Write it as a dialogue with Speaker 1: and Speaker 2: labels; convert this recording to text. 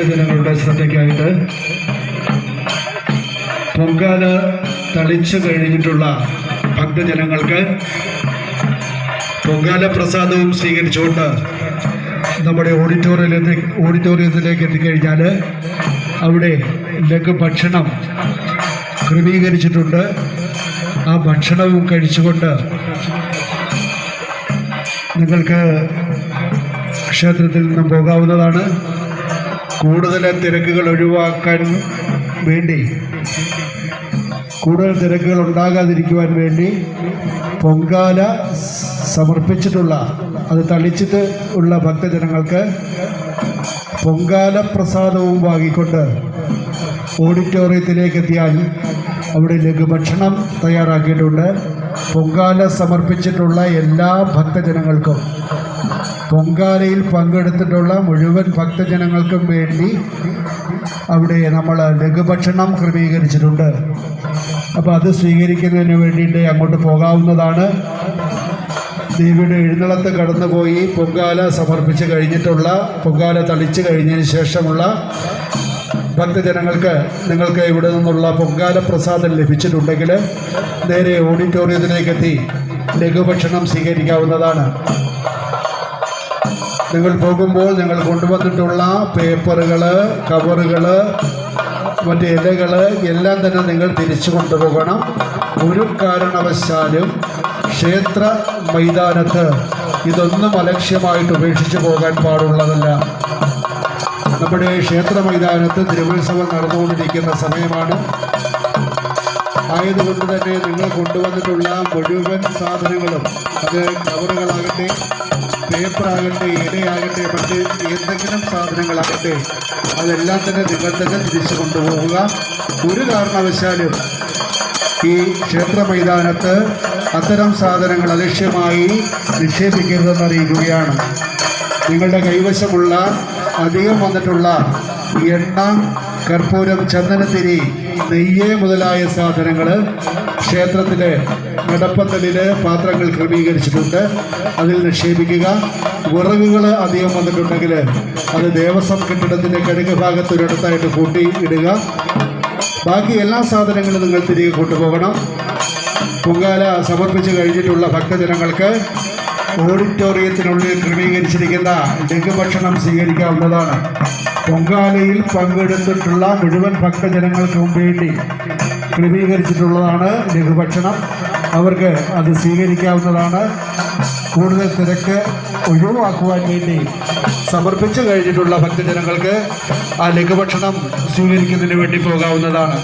Speaker 1: ഭക്തജനങ്ങളുടെ ശ്രദ്ധയ്ക്കായിട്ട് പൊങ്കാല തളിച്ചു കഴിഞ്ഞിട്ടുള്ള ഭക്തജനങ്ങൾക്ക് പൊങ്കാല പ്രസാദവും സ്വീകരിച്ചുകൊണ്ട് നമ്മുടെ ഓഡിറ്റോറിയത്തിലേക്ക് ഓഡിറ്റോറിയത്തിലേക്ക് എത്തിക്കഴിഞ്ഞാൽ അവിടെ ലഘുഭക്ഷണം ക്രമീകരിച്ചിട്ടുണ്ട്. ആ ഭക്ഷണവും കഴിച്ചുകൊണ്ട് നിങ്ങൾക്ക് ക്ഷേത്രത്തിൽ നിന്നും പോകാവുന്നതാണ്. കൂടുതൽ തിരക്കുകൾ ഒഴിവാക്കാൻ വേണ്ടി കൂടുതൽ തിരക്കുകൾ ഉണ്ടാകാതിരിക്കുവാൻ വേണ്ടി പൊങ്കാല സമർപ്പിച്ചിട്ടുള്ള അത് തളിച്ചിട്ട് ഉള്ള ഭക്തജനങ്ങൾക്ക് പൊങ്കാല പ്രസാദവും വാങ്ങിക്കൊണ്ട് ഓഡിറ്റോറിയത്തിലേക്ക് എത്തിയാൽ അവിടെ ലഘുഭക്ഷണം തയ്യാറാക്കിയിട്ടുണ്ട്. പൊങ്കാല സമർപ്പിച്ചിട്ടുള്ള എല്ലാ ഭക്തജനങ്ങൾക്കും പൊങ്കാലയിൽ പങ്കെടുത്തിട്ടുള്ള മുഴുവൻ ഭക്തജനങ്ങൾക്കും വേണ്ടി അവിടെ നമ്മൾ ലഘുഭക്ഷണം ക്രമീകരിച്ചിട്ടുണ്ട്. അപ്പോൾ അത് സ്വീകരിക്കുന്നതിന് വേണ്ടിയിട്ട് അങ്ങോട്ട് പോകാവുന്നതാണ്. ദേവിയുടെ എഴുന്നള്ളത്ത് കടന്നുപോയി പൊങ്കാല സമർപ്പിച്ച് കഴിഞ്ഞിട്ടുള്ള പൊങ്കാല തളിച്ച് കഴിഞ്ഞതിന് ശേഷമുള്ള ഭക്തജനങ്ങൾക്ക് നിങ്ങൾക്ക് ഇവിടെ നിന്നുള്ള പൊങ്കാല പ്രസാദം ലഭിച്ചിട്ടുണ്ടെങ്കിൽ നേരെ ഓഡിറ്റോറിയത്തിലേക്ക് എത്തി ലഘുഭക്ഷണം സ്വീകരിക്കാവുന്നതാണ്. നിങ്ങൾ പോകുമ്പോൾ നിങ്ങൾ കൊണ്ടുവന്നിട്ടുള്ള പേപ്പറുകൾ കവറുകൾ മറ്റ് ഇലകൾ എല്ലാം തന്നെ നിങ്ങൾ തിരിച്ചു കൊണ്ടുപോകണം. ഒരു കാരണവശാലും ക്ഷേത്ര മൈതാനത്ത് ഇതൊന്നും അലക്ഷ്യമായിട്ട് ഉപേക്ഷിച്ച് പോകാൻ പാടുള്ളതല്ല. നമ്മുടെ ക്ഷേത്ര മൈതാനത്ത് തിരുവുത്സവം നടന്നുകൊണ്ടിരിക്കുന്ന സമയമാണ്. ആയതുകൊണ്ട് തന്നെ നിങ്ങൾ കൊണ്ടുവന്നിട്ടുള്ള മുഴുവൻ സാധനങ്ങളും അത് കവറുകളാകട്ടെ പേപ്പറാകട്ടെ ഇലയാകട്ടെ മറ്റ് എന്തെങ്കിലും സാധനങ്ങളാകട്ടെ അതെല്ലാം തന്നെ നിങ്ങൾ തന്നെ തിരിച്ചു കൊണ്ടുപോവുക. ഒരു കാരണവശാലും ഈ ക്ഷേത്ര മൈതാനത്ത് അത്തരം സാധനങ്ങൾ അലക്ഷ്യമായി നിക്ഷേപിക്കരുതെന്ന് അറിയിക്കുകയാണ് നിങ്ങളുടെ കൈവശമുള്ള അധികം വന്നിട്ടുള്ള എണ്ണ കർപ്പൂരം ചന്ദനത്തിരി നെയ്യ് മുതലായ സാധനങ്ങൾ ക്ഷേത്രത്തിലെ നടപ്പന്തലിൽ പാത്രങ്ങൾ ക്രമീകരിച്ചിട്ടുണ്ട്. അതിൽ നിക്ഷേപിക്കുക. വിറകുകൾ അധികം വന്നിട്ടുണ്ടെങ്കിൽ അത് ദേവസ്വം കെട്ടിടത്തിന്റെ കിഴക്ക് ഭാഗത്ത് ഒരിടത്തായിട്ട് കൂട്ടി ഇടുക. ബാക്കി എല്ലാ സാധനങ്ങളും നിങ്ങൾ തിരികെ കൊണ്ടുപോകണം. പൊങ്കാല സമർപ്പിച്ച് കഴിഞ്ഞിട്ടുള്ള ഭക്തജനങ്ങൾക്ക് ഓഡിറ്റോറിയത്തിനുള്ളിൽ ക്രമീകരിച്ചിരിക്കുന്ന ലഘുഭക്ഷണം സ്വീകരിക്കാവുന്നതാണ്. പൊങ്കാലയിൽ പങ്കെടുത്തിട്ടുള്ള മുഴുവൻ ഭക്തജനങ്ങൾക്കും വേണ്ടി ക്രമീകരിച്ചിട്ടുള്ളതാണ് ലഘുഭക്ഷണം. അവർക്ക് അത് സ്വീകരിക്കാവുന്നതാണ്. കൂടുതൽ തിരക്ക് ഒഴിവാക്കുവാൻ വേണ്ടി സമർപ്പിച്ചു കഴിഞ്ഞിട്ടുള്ള ഭക്തജനങ്ങൾക്ക് ആ ലഘുഭക്ഷണം സ്വീകരിക്കുന്നതിന് വേണ്ടി പോകാവുന്നതാണ്.